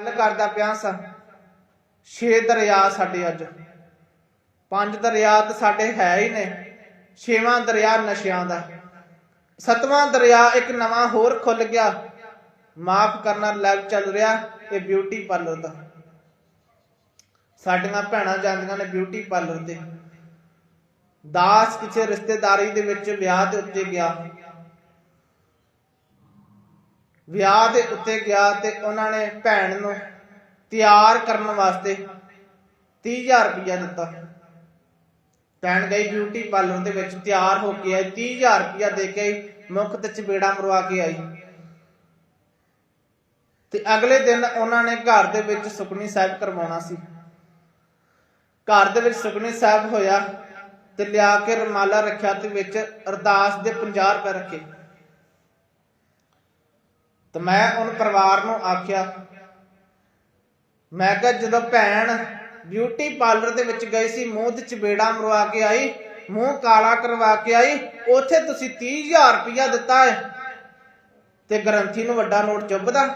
ਗੱਲ ਕਰਦਾ ਪਿਆ ਸਾਂ। ਛੇ ਦਰਿਆ ਸਾਡੇ ਅੱਜ। ਪੰਜ ਦਰਿਆ ਤਾਂ ਸਾਡੇ ਹੈ ਹੀ ਨੇ। ਛੇਵਾਂ ਦਰਿਆ ਨਸ਼ਿਆਂ ਦਾ। ਸਤਵਾਂ ਦਰਿਆ ਇੱਕ ਨਵਾਂ ਹੋਰ ਖੁੱਲ ਗਿਆ। ਮਾਫ ਕਰਨਾ ਲੱਗ ਚੱਲ ਰਿਹਾ ਇਹ ਬਿਊਟੀ ਪਾਰਲਰ ਦਾ। ਸਾਡੀਆਂ ਭੈਣਾਂ ਜਾਂਦੀਆਂ ਨੇ ਬਿਊਟੀ ਪਾਰਲਰ ਤੇ। ਦਾਸ ਕਿਸੇ ਰਿਸ਼ਤੇਦਾਰੀ ਦੇ ਵਿੱਚ ਵਿਆਹ ਦੇ ਉੱਤੇ ਗਿਆ। ਵਿਆਹ ਦੇ ਉੱਤੇ ਗਿਆ ਤੇ ਉਹਨਾਂ ਨੇ ਭੈਣ ਨੂੰ ਤਿਆਰ ਕਰਨ ਵਾਸਤੇ 30000 ਰੁਪਇਆ ਦਿੱਤਾ। ਭੈਣ ਗਈ ਬਿਊਟੀ ਪਾਰਲਰ ਦੇ ਵਿੱਚ ਤਿਆਰ ਹੋ ਕੇ ਆਈ 30000 ਰੁਪਇਆ ਦੇ ਕੇ ਮੁਖ ਤੇ ਚਬੇੜਾ ਮਰਵਾ ਕੇ ਆਈ। ਤੇ ਅਗਲੇ ਦਿਨ ਉਹਨਾਂ ਨੇ ਘਰ ਦੇ ਵਿੱਚ ਸੁਖਣੀ ਸਾਹਿਬ ਕਰਵਾਉਣਾ ਸੀ। ਘਰ ਦੇ ਵਿੱਚ ਸੁਖਣੀ ਸਾਹਿਬ ਹੋਇਆ ਤੇ ਲਿਆ ਕੇ ਰਮਾਲਾ ਰੱਖਿਆ ਤੇ ਵਿੱਚ ਅਰਦਾਸ ਦੇ 50 ਰੁਪਏ ਰੱਖੇ। ਤੇ ਮੈਂ ਉਹਨ ਪਰਿਵਾਰ ਨੂੰ ਆਖਿਆ, ਮੈਂ ਕਿਹਾ ਜਦੋਂ ਭੈਣ ਬਿਊਟੀ ਪਾਰਲਰ ਦੇ ਵਿੱਚ ਗਈ ਸੀ, ਮੂੰਹ ਤੇ ਚਬੇੜਾ ਮਰਵਾ ਕੇ ਆਈ, ਮੂੰਹ ਕਾਲਾ ਕਰਵਾ ਕੇ ਆਈ, ਉਥੇ ਤੁਸੀਂ 30000 ਰੁਪਇਆ ਦਿੱਤਾ ਹੈ ਤੇ ਗ੍ਰੰਥੀ ਨੂੰ ਵੱਡਾ ਨੋਟ ਚੁੱਭਦਾ।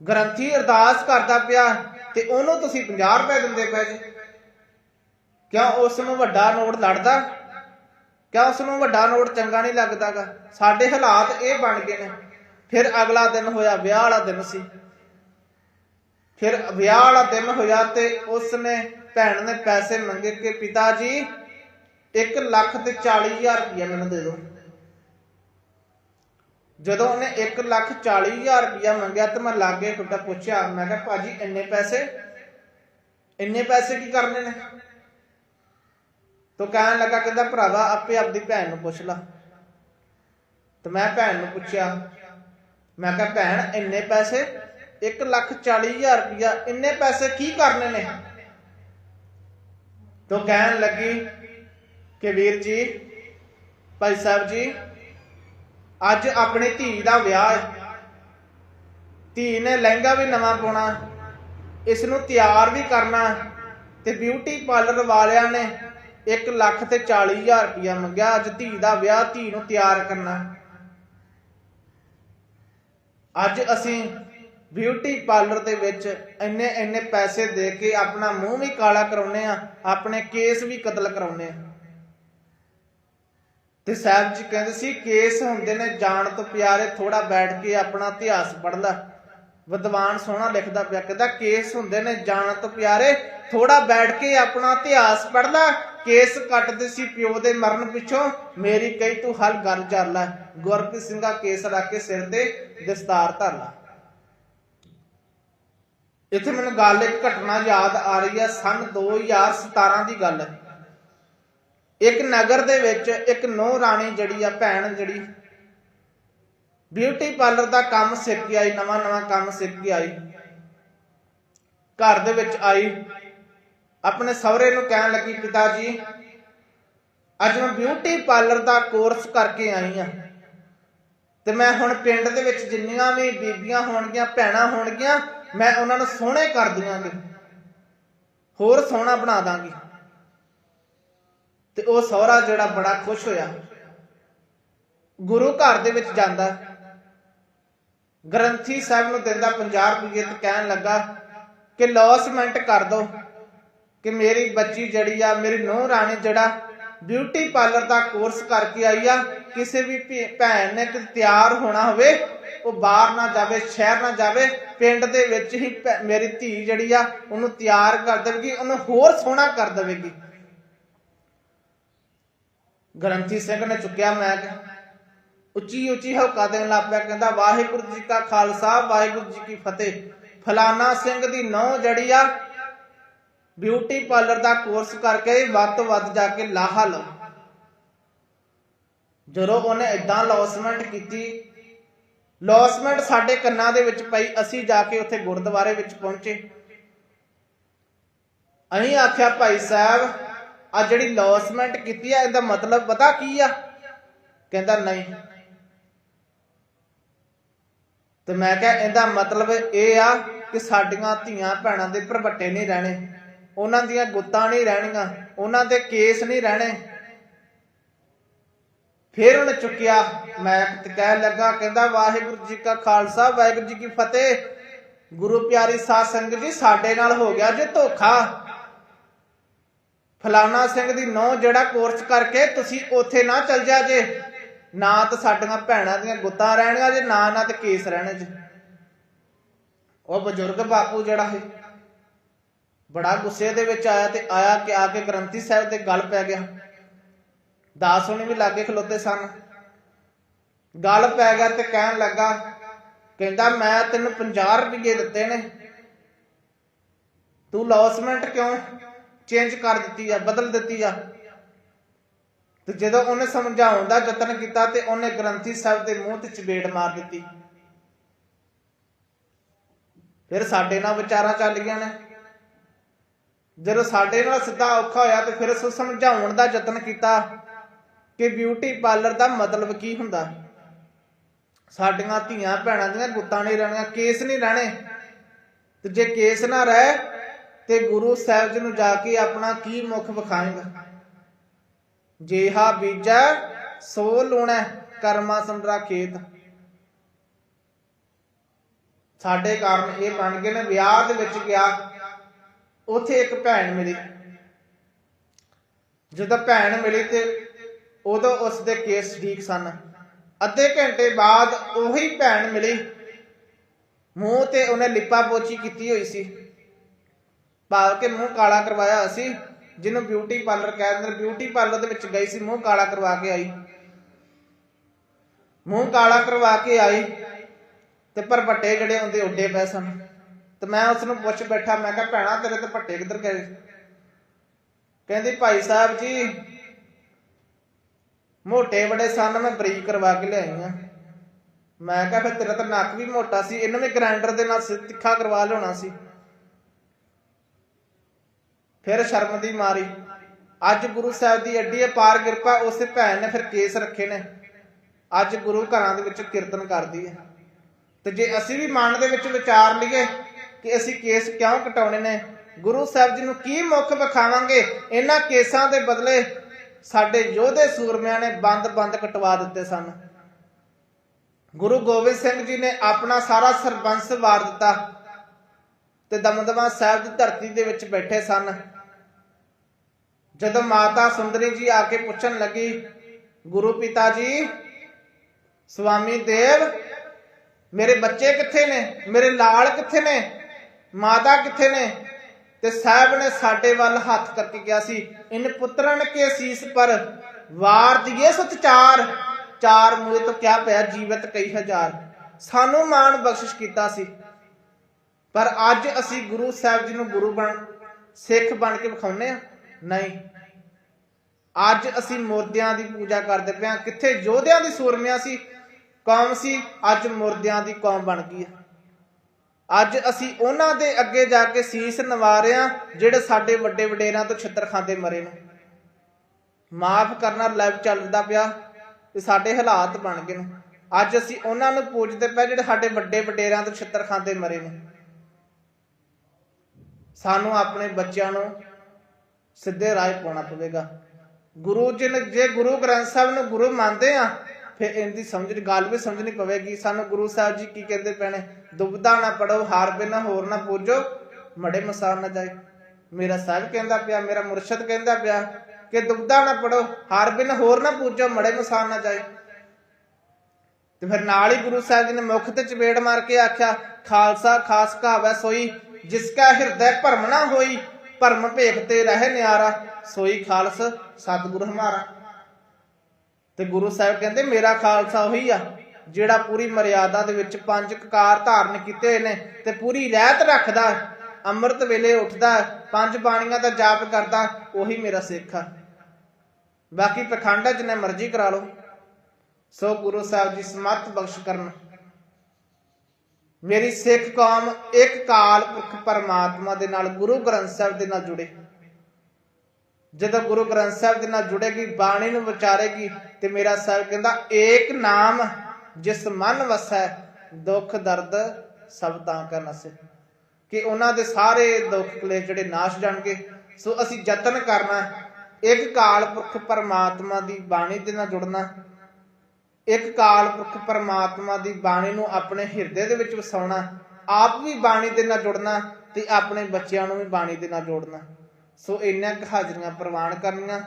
ਗ੍ਰੰਥੀ ਅਰਦਾਸ ਕਰਦਾ ਪਿਆ ਤੇ ਉਹਨੂੰ ਤੁਸੀਂ 50 ਰੁਪਏ ਦਿੰਦੇ ਪਏ ਜੀ। ਕਿਉਂ ਉਸ ਨੂੰ ਵੱਡਾ ਨੋਟ ਲੜਦਾ? ਕਿਆ ਉਸ ਨੂੰ ਵੱਡਾ ਨੋਟ ਚੰਗਾ ਨਹੀਂ ਲੱਗਦਾਗਾ? ਸਾਡੇ ਹਾਲਾਤ ਇਹ ਬਣ ਗਏ ਨੇ। ਫਿਰ ਅਗਲਾ ਦਿਨ ਹੋਇਆ, ਵਿਆਹ ਵਾਲਾ ਦਿਨ ਸੀ। ਫਿਰ ਵਿਆਹ ਵਾਲਾ ਦਿਨ ਹੋਇਆ ਤੇ ਉਸ ਨੇ ਭੈਣ ਨੇ ਪੈਸੇ ਮੰਗੇ ਕਿ, ਪਿਤਾ ਜੀ 1 ਲੱਖ ਤੇ 40000 ਰੁਪਇਆ ਮੈਨੂੰ ਦੇ ਦਿਓ। ਜਦੋਂ ਉਹਨੇ 1 ਲੱਖ 40000 ਰੁਪਇਆ ਮੰਗਿਆ ਤੇ ਮੈਂ ਲਾਗੇ ਤੁਹਾਡਾ ਪੁੱਛਿਆ, ਮੈਂ ਕਿਹਾ, ਭਾਜੀ, ਇੰਨੇ ਪੈਸੇ? ਇੰਨੇ ਪੈਸੇ ਕੀ ਕਰਨੇ ਨੇ? ਤੋ ਕਹਿਣ ਲੱਗਾ ਕਹਿੰਦਾ, ਭਰਾਵਾ, ਆਪੇ ਆਪਦੀ ਭੈਣ ਨੂੰ ਪੁੱਛ ਲਾ। ਤੇ ਮੈਂ ਭੈਣ ਨੂੰ ਪੁੱਛਿਆ, ਮੈਂ ਕਿਹਾ, ਭੈਣ, ਇੰਨੇ ਪੈਸੇ? 1 ਲੱਖ 40000 ਰੁਪਇਆ, ਇੰਨੇ ਪੈਸੇ ਕੀ ਕਰਨੇ ਨੇ? ਤੋ ਕਹਿਣ ਲੱਗੀ ਕਿ, ਵੀਰ ਜੀ, ਭਾਈ ਸਾਹਿਬ ਜੀ, ਅੱਜ ਆਪਣੀ ਧੀ ਦਾ ਵਿਆਹ ਹੈ। ਧੀ ਨੇ ਲਹਿੰਗਾ ਵੀ ਨਵਾਂ ਪਾਉਣਾ, ਇਸ ਨੂੰ ਤਿਆਰ ਵੀ ਕਰਨਾ ਤੇ ਬਿਊਟੀ ਪਾਰਲਰ ਵਾਲਿਆਂ ਨੇ 1 ਲੱਖ ਤੇ 40000 ਰੁਪਇਆ ਮੰਗਿਆ, ਅੱਜ ਧੀ ਦਾ ਵਿਆਹ ਧੀ ਨੂੰ ਤਿਆਰ ਕਰਨਾ। ਅੱਜ ਅਸੀਂ ਬਿਊਟੀ ਪਾਰਲਰ ਦੇ ਵਿੱਚ ਇੰਨੇ ਇੰਨੇ ਪੈਸੇ ਦੇ ਕੇ ਆਪਣਾ ਮੂੰਹ ਵੀ ਕਾਲਾ ਕਰਾਉਨੇ ਆ ਆਪਣੇ ਕੇਸ ਵੀ ਕਤਲ ਕਰਾਉਨੇ ਆ ਤੇ ਸਾਹਿਬ ਜੀ ਕਹਿੰਦੇ ਸੀ, ਕੇਸ ਹੁੰਦੇ ਨੇ ਜਾਣ ਤੋਂ ਪਿਆਰੇ ਥੋੜਾ ਬੈਠ ਕੇ ਆਪਣਾ ਇਤਿਹਾਸ ਪੜ੍ਹ ਲੈ ਵਿਦਵਾਨ ਸੋਹਣਾ ਲਿਖਦਾ ਪਿਆ, ਕਹਿੰਦਾ ਕੇਸ ਹੁੰਦੇ ਨੇ ਜਾਣ ਤੋਂ ਪਿਆਰੇ ਥੋੜਾ ਬੈਠ ਕੇ ਆਪਣਾ ਇਤਿਹਾਸ ਪੜ੍ਹ ਕੇਸ ਕੱਟਦੇ ਸੀ ਪਿਓ ਦੇ ਮਰਨ ਪਿੱਛੋਂ, ਮੇਰੀ ਕਈ ਤੂੰ ਹਲ ਗੱਲ ਚੱਲ ਲੈ, ਗੁਰਪ੍ਰੀਤ ਸਿੰਘਾ ਕੇਸ ਰੱਖ ਕੇ ਸਿਰ ਤੇ ਦਸਤਾਰ ਧਰ ਲੈ। ਇੱਥੇ ਮੈਨੂੰ ਗੱਲ, ਇੱਕ ਘਟਨਾ ਯਾਦ ਆ ਰਹੀ ਹੈ ਸਨ 2017 ਦੀ ਗੱਲ। ਹੈ ਇੱਕ ਨਗਰ ਦੇ ਵਿੱਚ ਇੱਕ ਨੋ ਰਾਣੀ ਜਿਹੜੀ ਆ, ਭੈਣ ਜਿਹੜੀ ਬਿਊਟੀ ਪਾਰਲਰ ਦਾ ਕੰਮ ਸਿੱਖ ਕੇ ਆਈ, ਨਵਾਂ ਨਵਾਂ ਕੰਮ ਸਿੱਖ ਕੇ ਆਈ। ਘਰ ਦੇ ਵਿੱਚ ਆਈ। ਆਪਣੇ ਸਹੁਰੇ ਨੂੰ ਕਹਿਣ ਲੱਗੀ ਪਿਤਾ ਜੀ ਅੱਜ ਮੈਂ ਬਿਊਟੀ ਪਾਰਲਰ ਦਾ ਕੋਰਸ ਕਰਕੇ ਆਈ ਆ। ਤੇ ਮੈਂ ਹੁਣ ਪਿੰਡ ਦੇ ਵਿੱਚ ਜਿੰਨੀਆਂ ਵੀ ਬੀਬੀਆਂ ਹੋਣਗੀਆਂ, ਭੈਣਾਂ ਹੋਣਗੀਆਂ, ਮੈਂ ਉਹਨਾਂ ਨੂੰ ਸੋਹਣੇ ਕਰ ਦਿਆਂਗੀ। ਹੋਰ ਸੋਹਣਾ ਬਣਾ ਦਾਂਗੀ। ਤੇ ਉਹ ਸਹੁਰਾ ਜਿਹੜਾ ਬੜਾ ਖੁਸ਼ ਹੋਇਆ। ਗੁਰੂ ਘਰ ਦੇ ਵਿੱਚ ਜਾਂਦਾ। ਗ੍ਰੰਥੀ ਸਾਹਿਬ ਨੂੰ ਦਿੰਦਾ 50 ਰੁਪਏ ਤੇ ਕਹਿਣ ਲੱਗਾ ਕਿ ਲੌਸਮੈਂਟ ਕਰ ਦੋ, ਕਿ ਮੇਰੀ ਬੱਚੀ ਜਿਹੜੀ ਆ, ਮੇਰੀ ਨੂੰਹ ਰਾਣੀ ਜਿਹੜਾ ਬਿਊਟੀ ਪਾਰਲਰ ਦਾ ਕੋਰਸ ਕਰਕੇ ਆਈ ਆ, ਕਿਸੇ ਵੀ ਭੈਣ ਨੇ ਕਿਤੇ ਤਿਆਰ ਹੋਣਾ ਹੋਵੇ, ਉਹ ਬਾਹਰ ਨਾ ਜਾਵੇ, ਸ਼ਹਿਰ ਨਾ ਜਾਵੇ, ਪਿੰਡ ਦੇ ਵਿੱਚ ਹੀ ਮੇਰੀ ਧੀ ਜਿਹੜੀ ਆ, ਉਹਨੂੰ ਤਿਆਰ ਕਰ ਦੇਵੇਗੀ, ਉਹਨੂੰ ਹੋਰ ਸੋਹਣਾ ਕਰ ਦੇਵੇਗੀ। ਗ੍ਰੰਥੀ ਸਿੰਘ ਨੇ ਚੁੱਕਿਆ ਮੈਂ ਉੱਚੀ ਉੱਚੀ ਹੌਕਾ ਦੇਣ ਲੱਗ ਪਿਆ, ਕਹਿੰਦਾ ਵਾਹਿਗੁਰੂ ਜੀ ਕਾ ਖਾਲਸਾ, ਵਾਹਿਗੁਰੂ ਜੀ ਕੀ ਫਤਿਹ। ਫਲਾਨਾ ਸਿੰਘ ਦੀ ਨੌ ਜੜੀ ਆ ਬਿਊਟੀ ਪਾਰਲਰ ਦਾ ਕੋਰਸ ਕਰਕੇ ਵੱਧ ਤੋਂ ਵੱਧ ਜਾ ਕੇ ਲਾਹਾ ਲਓ। ਜਦੋਂ ਉਹਨੇ ਇਦਾਂ ਲੌਸਮੈਂਟ ਕੀਤੀ ਲੌਸਮੈਂਟ ਸਾਡੇ ਕੰਨਾਂ ਦੇ ਵਿੱਚ ਪਈ, ਅਸੀਂ ਜਾ ਕੇ ਉੱਥੇ ਗੁਰਦੁਆਰੇ ਵਿੱਚ ਪਹੁੰਚੇ। ਅਸੀਂ ਆਖਿਆ, ਭਾਈ ਸਾਹਿਬ ਆ ਜਿਹੜੀ ਲੌਸਮੈਂਟ ਕੀਤੀ ਆ, ਇਹਦਾ ਮਤਲਬ ਪਤਾ ਕੀ ਆ? ਕਹਿੰਦਾ, ਨਹੀਂ। ਤੇ ਮੈਂ ਕਿਹਾ ਇਹਦਾ ਮਤਲਬ ਇਹ ਆ ਕਿ ਸਾਡੀਆਂ ਧੀਆਂ ਭੈਣਾਂ ਦੇ ਭਰਵੱਟੇ ਨਹੀਂ ਰਹਿਣੇ। ਉਹਨਾਂ ਦੀਆਂ ਗੁੱਤਾਂ ਨਹੀਂ ਰਹਿਣੀਆਂ, ਉਹਨਾਂ ਦੇ ਕੇਸ ਨਹੀਂ ਰਹਿਣੇ। ਫਿਰ ਉਹਨੇ ਚੁੱਕਿਆ। ਮੈਂ ਤੇ ਕਹਿਣ ਲੱਗਾ, ਕਹਿੰਦਾ, ਵਾਹਿਗੁਰੂ ਜੀ ਕਾ ਖਾਲਸਾ, ਵਾਹਿਗੁਰੂ ਜੀ ਕੀ ਫਤਿਹ। ਗੁਰੂ ਪਿਆਰੀ ਸਾਧ ਸੰਗਤ ਜੀ, ਸਾਡੇ ਨਾਲ ਹੋ ਗਿਆ ਜੇ ਧੋਖਾ। ਫਲਾਣਾ ਸਿੰਘ ਦੀ ਨੌ ਜਿਹੜਾ ਕੋਰਸ ਕਰਕੇ ਤੁਸੀਂ ਉੱਥੇ ਨਾ ਚਲ ਜਾ ਜੇ। ਨਾ ਤਾਂ ਸਾਡੀਆਂ ਭੈਣਾਂ ਦੀਆਂ ਗੁੱਤਾਂ ਰਹਿਣੀਆਂ ਜੇ, ਨਾ ਨਾ ਤੇ ਕੇਸ ਰਹਿਣੇ ਜੇ। ਉਹ ਬਜ਼ੁਰਗ ਬਾਪੂ ਜਿਹੜਾ ਹੈ ਬੜਾ ਗੁੱਸੇ ਦੇ ਵਿੱਚ ਆਇਆ ਤੇ ਆਇਆ ਕਿ ਆ ਕੇ ਗ੍ਰੰਥੀ ਸਾਹਿਬ ਤੇ ਗੱਲ ਪੈ ਗਿਆ। ਦਾਸ ਹੁਣੀ ਵੀ ਲਾਗੇ ਖਲੋਤੇ ਸਨ। ਗੱਲ ਪੈ ਗਿਆ ਤੇ ਕਹਿਣ ਲੱਗਾ, ਕਹਿੰਦਾ, ਮੈਂ ਤੈਨੂੰ 50 ਰੁਪਏ ਦਿੱਤੇ ਨੇ। ਤੂੰ ਲੌਸਮੈਂਟ ਕਿਉਂ ਚੇਂਜ ਕਰ ਦਿੱਤੀ ਆ, ਬਦਲ ਦਿੱਤੀ ਆ? ਤੇ ਜਦੋਂ ਉਹਨੇ ਸਮਝਾਉਣ ਦਾ ਯਤਨ ਕੀਤਾ ਤੇ ਉਹਨੇ ਗ੍ਰੰਥੀ ਸਾਹਿਬ ਦੇ ਮੂੰਹ ਤੇ ਚਪੇੜ ਮਾਰ ਦਿੱਤੀ। ਫਿਰ ਸਾਡੇ ਨਾਲ ਵਿਚਾਰਾਂ ਚੱਲ ਗਈਆਂ ਨੇ। ਜਦੋਂ ਸਾਡੇ ਨਾਲ ਸਿੱਧਾ ਔਖਾ ਹੋਇਆ ਤੇ ਫਿਰ ਉਸ ਸਮਝਾਉਣ ਦਾ ਯਤਨ ਕੀਤਾ ਕਿ ਬਿਊਟੀ ਪਾਰਲਰ ਦਾ ਮਤਲਬ ਕੀ ਹੁੰਦਾ? ਸਾਡੀਆਂ ਧੀਆਂ ਭੈਣਾਂ ਦੀਆਂ ਗੁੱਤਾਂ ਨਹੀਂ ਰਹਿਣੀਆਂ, ਕੇਸ ਨਹੀਂ ਰਹਿਣੇ। ਤੇ ਜੇ ਕੇਸ ਨਾ ਰਹਿ ਤੇ ਗੁਰੂ ਸਾਹਿਬ ਜੀ ਨੂੰ ਜਾ ਕੇ ਆਪਣਾ ਕੀ ਮੁਖ ਵਿਖਾਏਗਾ? ਜੇਹਾ ਬੀਜਾ ਸੋ ਲੂਣਾ, ਕਰਮਾ ਸੰਦਰਾ ਖੇਤ। ਸਾਡੇ ਕਾਰਨ ਇਹ ਬਣ ਗਏ ਨੇ, ਵਿਆਹ ਦੇ ਵਿੱਚ ਗਿਆ, ਉਥੇ ਇੱਕ ਭੈਣ ਮਿਲੀ। ਜਦੋਂ ਭੈਣ ਮਿਲੀ ਤੇ ਉਦੋਂ ਉਸ ਦੇ ਕੇਸ ਠੀਕ ਸਨ। ਅੱਧੇ ਘੰਟੇ ਬਾਅਦ ਉਹੀ ਭੈਣ ਮਿਲੀ। ਮੂੰਹ ਤੇ ਉਹਨੇ ਲਿਪਾ ਪੋਚੀ ਕੀਤੀ ਹੋਈ ਸੀ। ਭਾਵ ਕਿ ਮੂੰਹ ਕਾਲਾ ਕਰਵਾਇਆ ਸੀ। ਜਿਹਨੂੰ ਬਿਊਟੀ ਪਾਰਲਰ ਕਹਿੰਦੇ ਨੇ। ਬਿਊਟੀ ਪਾਰਲਰ ਦੇ ਵਿੱਚ ਗਈ ਸੀ, ਮੂੰਹ ਕਾਲਾ ਕਰਵਾ ਕੇ ਆਈ। ਮੂੰਹ ਕਾਲਾ ਕਰਵਾ ਕੇ ਆਈ ਤੇ ਪਰ ਵੱਟੇ ਜਿਹੜੇ ਹੁੰਦੇ, ਉੱਡੇ ਪਏ ਸਨ। ਤੇ ਮੈਂ ਉਸ ਨੂੰ ਪੁੱਛ ਬੈਠਾ, ਮੈਂ ਕਿਹਾ, ਭੈਣਾ, ਤੇਰੇ ਤੇ ਭੱਟੇ ਕਿੱਧਰ ਗਏ? ਕਹਿੰਦੀ, ਭਾਈ ਸਾਹਿਬ ਜੀ, ਮੋਟੇ ਬੜੇ ਸਨ, ਮੈਂ ਬਰੀਕ ਕਰਵਾ ਕੇ ਲਿਆਈ ਆ। ਮੈਂ ਕਿਹਾ, ਫਿਰ ਤੇਰਾ ਤਾਂ ਨੱਕ ਵੀ ਮੋਟਾ ਸੀ, ਇਹਨੂੰ ਵੀ ਗ੍ਰਾਈਂਡਰ ਦੇ ਨਾਲ ਤਿੱਖਾ ਕਰਵਾ ਲਿਆਉਣਾ ਸੀ। ਫਿਰ ਸ਼ਰਮ ਦੀ ਮਾਰੀ। ਅੱਜ ਗੁਰੂ ਸਾਹਿਬ ਦੀ ਐਡੀ ਅਪਾਰ ਕਿਰਪਾ, ਉਸ ਭੈਣ ਨੇ ਫਿਰ ਕੇਸ ਰੱਖੇ ਨੇ। ਅੱਜ ਗੁਰੂ ਘਰਾਂ ਦੇ ਵਿੱਚ ਕੀਰਤਨ ਕਰਦੀ ਹੈ। ਤੇ ਜੇ ਅਸੀਂ ਵੀ ਮਨ ਦੇ ਵਿੱਚ ਵਿਚਾਰ ਲਈਏ ਕਿ ਅਸੀਂ ਕੇਸ ਕਿਉਂ ਕਟਾਉਣੇ ਨੇ, ਗੁਰੂ ਸਾਹਿਬ ਜੀ ਨੂੰ ਕੀ ਮੁੱਖ ਵਿਖਾਵਾਂਗੇ? ਇਹਨਾਂ ਕੇਸਾਂ ਦੇ ਬਦਲੇ ਸਾਡੇ ਯੋਧੇ ਸੂਰਮਿਆਂ ਨੇ ਬੰਦ-ਬੰਦ ਕਟਵਾ ਦਿੱਤੇ ਸਨ। ਗੁਰੂ ਗੋਬਿੰਦ ਸਿੰਘ ਜੀ ਨੇ ਆਪਣਾ ਸਾਰਾ ਸਰਬੰਸ ਵਾਰ ਦਿੱਤਾ ਤੇ ਦਮਦਮਾ ਸਾਹਿਬ ਦੀ ਧਰਤੀ ਦੇ ਵਿੱਚ ਬੈਠੇ ਸਨ। ਜਦੋਂ ਮਾਤਾ ਸੁੰਦਰੀ ਜੀ ਆ ਕੇ ਪੁੱਛਣ ਲੱਗੀ, ਗੁਰੂ ਪਿਤਾ ਜੀ ਸੁਆਮੀ ਦੇਵ, ਮੇਰੇ ਬੱਚੇ ਕਿੱਥੇ ਨੇ? ਮੇਰੇ ਲਾਲ ਕਿੱਥੇ ਨੇ? ਮਾਤਾ ਕਿੱਥੇ ਨੇ? ਤੇ ਸਾਹਿਬ ਨੇ ਸਾਡੇ ਵੱਲ ਹੱਥ ਕਰਕੇ ਕਿਹਾ ਸੀ, ਇਨ ਪੁੱਤਰਨ ਕੇ ਸੀਸ ਪਰ ਵਾਰ ਦੀਏ ਸਤ ਚਾਰ ਚਾਰ ਮੂਏ ਤੋਂ ਕਿਆ ਪਿਆ ਜੀਵਤ ਕਈ ਹਜ਼ਾਰ। ਸਾਨੂੰ ਮਾਣ ਬਖਸ਼ਿਸ਼ ਕੀਤਾ ਸੀ। ਪਰ ਅੱਜ ਅਸੀਂ ਗੁਰੂ ਸਾਹਿਬ ਜੀ ਨੂੰ ਗੁਰੂ ਬਣ, ਸਿੱਖ ਬਣ ਕੇ ਵਿਖਾਉਨੇ ਆ ਨਹੀਂ। ਅੱਜ ਅਸੀਂ ਮੁਰਦਿਆਂ ਦੀ ਪੂਜਾ ਕਰਦੇ ਪਏ ਕਿੱਥੇ ਯੋਧਿਆਂ ਦੀ ਸੂਰਮਿਆਂ ਸੀ? ਕੌਮ ਸੀ। ਅੱਜ ਮੁਰਦਿਆਂ ਦੀ ਕੌਮ ਬਣ ਗਈ ਹੈ। ਅੱਜ ਅਸੀਂ ਉਹਨਾਂ ਦੇ ਅੱਗੇ ਜਾ ਕੇ ਸੀਸ ਨਵਾ ਜਿਹੜੇ ਸਾਡੇ ਵੱਡੇ ਵਡੇਰਿਆਂ ਤੋਂ ਛਿੱਤਰ ਖਾਂਦੇ ਮਰੇ ਨੇ। ਮਾਫ ਕਰਨਾ ਲਾਈਵ ਚੱਲਦਾ ਪਿਆ ਤੇ ਸਾਡੇ ਹਾਲਾਤ ਬਣ ਗਏ ਨੇ। ਅੱਜ ਅਸੀਂ ਉਹਨਾਂ ਨੂੰ ਪੂਜਦੇ ਪਏ, ਜਿਹੜੇ ਸਾਡੇ ਵੱਡੇ ਵਡੇਰਿਆਂ ਤੋਂ ਛਿੱਤਰ ਖਾਂਦੇ ਮਰੇ ਨੇ। ਸਾਨੂੰ ਆਪਣੇ ਬੱਚਿਆਂ ਨੂੰ ਸਿੱਧੇ ਰਾਹ ਪਾਉਣਾ ਪਵੇਗਾ। ਗੁਰੂ ਜੀ ਨੇ ਜੇ ਗੁਰੂ ਗ੍ਰੰਥ ਸਾਹਿਬ ਨੂੰ ਗੁਰੂ ਮੰਨਦੇ ਆ, ਫਿਰ ਇਹਦੀ ਸਮਝ ਗੱਲ ਵੀ ਸਮਝਣੀ ਪਵੇਗੀ। ਸਾਨੂੰ ਗੁਰੂ ਸਾਹਿਬ ਜੀ ਕੀ ਕਹਿੰਦੇ ਪੈਣੇ? ਦੁਬਦਾ ਨਾ ਪੜੋ, ਹਾਰ ਬਿਨਾ ਹੋਰ ਨਾ ਪੂਜੋ, ਮੜੇ ਮਸਾਰ ਨਾ ਜਾਏ। ਮੇਰਾ ਸਾਹਿਬ ਕਹਿੰਦਾ ਪਿਆ, ਮੇਰਾ ਮੁਰਸ਼ਿਦ ਕਹਿੰਦਾ ਪਿਆ ਕਿ ਦੁਬਦਾ ਨਾ ਪੜੋ, ਹਾਰ ਬਿਨ ਹੋਰ ਨਾ ਪੂਜੋ, ਮੜੇ ਮਸਾਰ ਨਾ ਜਾਏ। ਤੇ ਫਿਰ ਨਾਲ ਹੀ ਗੁਰੂ ਸਾਹਿਬ ਜੀ ਨੇ ਮੁਖ ਤੇ ਚਪੇੜ ਮਾਰ ਕੇ ਆਖਿਆ, ਖਾਲਸਾ ਖਾਸ ਕਹਾਵੈ ਸੋਈ, ਜਿਸ ਕਾ ਹਿਰਦੈ ਭਰਮ ਨਾ ਹੋਈ ਭਰਮ ਭੇਖ ਤੇ ਰਹਿ ਨਿਆਰਾ, ਸੋਈ ਖਾਲਸ ਸਤਿਗੁਰ ਹਮਾਰਾ। ਤੇ ਗੁਰੂ ਸਾਹਿਬ ਕਹਿੰਦੇ, ਮੇਰਾ ਖਾਲਸਾ ਉਹੀ ਆ, ਜਿਹੜਾ ਪੂਰੀ ਮਰਿਆਦਾ ਦੇ ਵਿੱਚ ਪੰਜ ਕਕਾਰ ਧਾਰਨ ਕੀਤੇ ਹੋਏ ਨੇ ਤੇ ਪੂਰੀ ਰਹਿਤ ਰੱਖਦਾ, ਅੰਮ੍ਰਿਤ ਵੇਲੇ ਉੱਠਦਾ, ਪੰਜ ਬਾਣੀਆਂ ਦਾ ਜਾਪ ਕਰਦਾ, ਉਹੀ ਮੇਰਾ ਸਿੱਖ ਆ। ਬਾਕੀ ਪਖੰਡ ਜਿੰਨੇ ਮਰਜ਼ੀ ਕਰਾ ਲਓ। ਸੋ ਗੁਰੂ ਸਾਹਿਬ ਜੀ ਸਮਰਥ ਬਖਸ਼ ਕਰਨ। ਮੇਰੀ ਸਿੱਖ ਕੌਮ ਇੱਕ ਕਾਲ ਪੁਰਖ ਪਰਮਾਤਮਾ ਦੇ ਨਾਲ ਗੁਰੂ ਗ੍ਰੰਥ ਸਾਹਿਬ ਦੇ ਨਾਲ ਜੁੜੇ। ਜਦੋਂ ਗੁਰੂ ਗ੍ਰੰਥ ਸਾਹਿਬ ਦੇ ਨਾਲ ਜੁੜੇਗੀ, ਬਾਣੀ ਨੂੰ ਵਿਚਾਰੇਗੀ ਤੇ ਮੇਰਾ ਸਾਹਿਬ ਕਹਿੰਦਾ, ਏਕ ਨਾਮ ਜਿਸ ਮਨ ਵਸੈ, ਦੁੱਖ ਦਰਦ ਸਭ ਤਾਂ ਕਾ ਨਸੇ। ਕਿ ਉਹਨਾਂ ਦੇ ਸਾਰੇ ਦੁੱਖ ਕਲੇਸ਼ ਜਿਹੜੇ ਨਾਸ਼ ਜਾਣਗੇ। ਸੋ ਅਸੀਂ ਯਤਨ ਕਰਨਾ ਇੱਕ ਕਾਲ ਪੁਰਖ ਪਰਮਾਤਮਾ ਦੀ ਬਾਣੀ ਦੇ ਨਾਲ ਜੁੜਨਾ ਇੱਕ ਕਾਲ ਪੁਰਖ ਪਰਮਾਤਮਾ ਦੀ ਬਾਣੀ ਨੂੰ ਆਪਣੇ ਹਿਰਦੇ ਦੇ ਵਿੱਚ ਵਸਾਉਣਾ, ਆਪ ਵੀ ਬਾਣੀ ਦੇ ਨਾਲ ਜੁੜਨਾ ਤੇ ਆਪਣੇ ਬੱਚਿਆਂ ਨੂੰ ਵੀ ਬਾਣੀ ਦੇ ਨਾਲ ਜੋੜਨਾ। ਸੋ ਇੰਨੀਆਂ ਕੁ ਹਾਜ਼ਰੀਆਂ ਪ੍ਰਵਾਨ ਕਰਨੀਆਂ।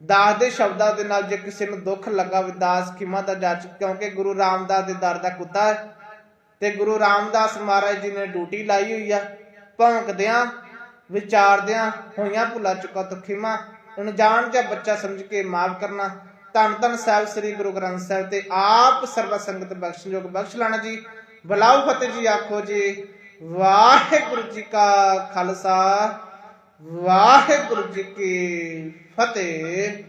ਦਾਸ ਦੇ ਸ਼ਬਦਾਂ ਦੇ ਨਾਲ ਜੇ ਕਿਸੇ ਨੂੰ ਦੁੱਖ ਲੱਗਾ ਵੀ ਦਾਸ ਦਾ ਜੱਜ, ਕਿਉਂਕਿ ਗੁਰੂ ਰਾਮਦਾਸ ਦੇ ਦਰ ਦਾ ਕੁੱਤਾ ਹੈ ਤੇ ਗੁਰੂ ਰਾਮਦਾਸ ਮਹਾਰਾਜ ਜੀ ਨੇ ਡਿਊਟੀ ਲਾਈ ਹੋਈ ਆ, ਭੌਂਕਦਿਆਂ, ਵਿਚਾਰਦਿਆਂ, ਹੋਈਆਂ ਭੁੱਲਾ ਚੁੱਕਾ ਤੋਂ ਖਿਮਾ, ਅਣਜਾਣ ਜਾਂ ਬੱਚਾ ਸਮਝ ਕੇ ਮਾਫ ਕਰਨਾ ਧੰਨ ਧੰਨ ਸਾਹਿਬ ਸ੍ਰੀ ਗੁਰੂ ਗ੍ਰੰਥ ਸਾਹਿਬ ਤੇ ਆਪ ਸਰਬ ਸੰਗਤ ਬਖਸ਼ਯੋਗ ਬਖਸ਼ ਲੈਣਾ ਜੀ। ਬਲਾਉ ਫਤਿਹ ਜੀ ਆਖੋ ਜੀ। ਵਾਹਿਗੁਰੂ ਜੀ ਕਾ ਖਾਲਸਾ। ਵਾਹਿਗੁਰੂ ਜੀ ਕੀ ਫਤਿਹ।